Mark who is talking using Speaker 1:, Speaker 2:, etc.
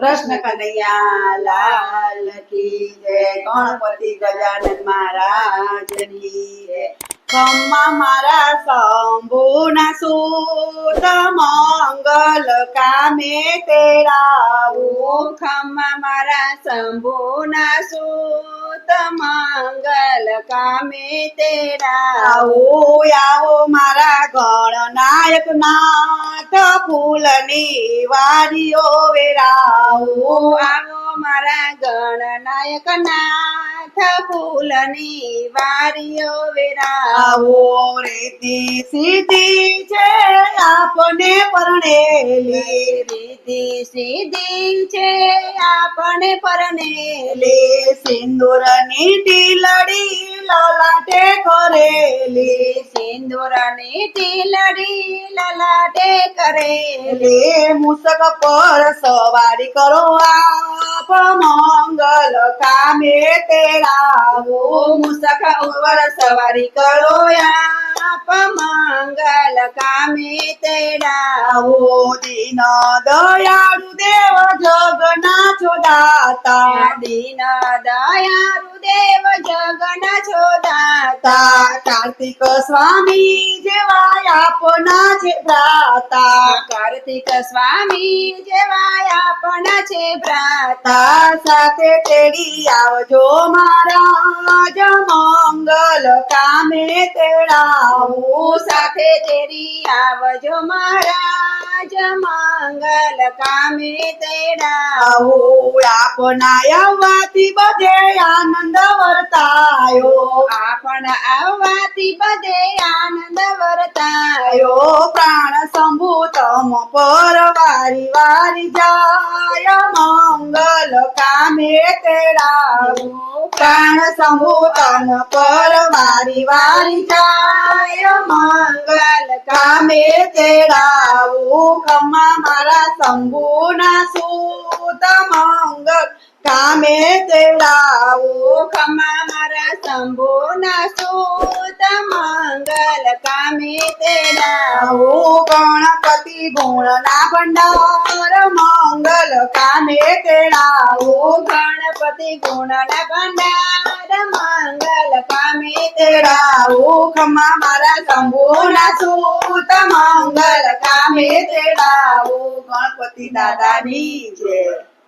Speaker 1: કૃષ્ણ કનૈયા લાલ કી જય ગણપતિ ગજાનન મહારાજની જય ખમ્મા મારા શંભુના સૂત મંગલ કામે તેડાવું.
Speaker 2: ખમ્મા મારા શંભુના સૂત મંગલ કામે તેરા
Speaker 1: આવો આવો મારા ગણનાયક નાથ, ફૂલની વારીઓ વેરાવો.
Speaker 2: આવો મારા ગણનાયક ફૂલની વારીઓ
Speaker 1: વેરાવો રીતિ સીધી છે આપને પરણેલી
Speaker 2: રીતિ સીધી છે આપણે પરણેલી
Speaker 1: સિંદૂરની ટીલડી લલાટે કરેલી
Speaker 2: સિંદૂરની ટીલડી લલાટે કરેલી
Speaker 1: મુસક પર સવારી કરો આપ મંગલ કામે તેડાવો
Speaker 2: મુસક ઉપર સવારી કરો આપ મંગલ કામે તેડા
Speaker 1: આવો દીન દયાળુ દેવ જગના છો દાતા.
Speaker 2: દીન દયાળુ દેવ જગન છો દાતા.
Speaker 1: કાર્તિક સ્વામી જેવા આપના છે ભ્રાતા.
Speaker 2: કાર્તિક સ્વામી જેવાય આપના છે ભ્રાતા.
Speaker 1: સાથે તેડી આવજો મહારાજ મંગલ કામે તેડાવું.
Speaker 2: સાથે તેડી આવજો મહારાજ મંગલ કામે
Speaker 1: તેડાવું. આપના આવવાથી બધે આનંદ વર્તાયો.
Speaker 2: આપણ આવવાથી બધે આનંદ વર્તાયો.
Speaker 1: પ્રાણ સંભૂતમ તમ પર વારી વારી જાય, મંગલ કામે તેડાવું. પ્રાણ તમ પર વારી વારી જાય, મંગલ કામે તેડાવું. ખમ્મા મારા શંભુના સૂત મંગલ કામે તેડાવું.
Speaker 2: ખમા મારા શંભુના સૂત મંગલ કામે તેડા
Speaker 1: આવો ગુણ ના ભંડાર, મંગલ કામે તેડાવો.
Speaker 2: ગણપતિ ગુણના ભંડાર, મંગલ કામે
Speaker 1: તેડાવો. ખમા મારા શંભુના સૂત, મંગલ કામે તેડાવો. ગણપતિ દાદાની જય.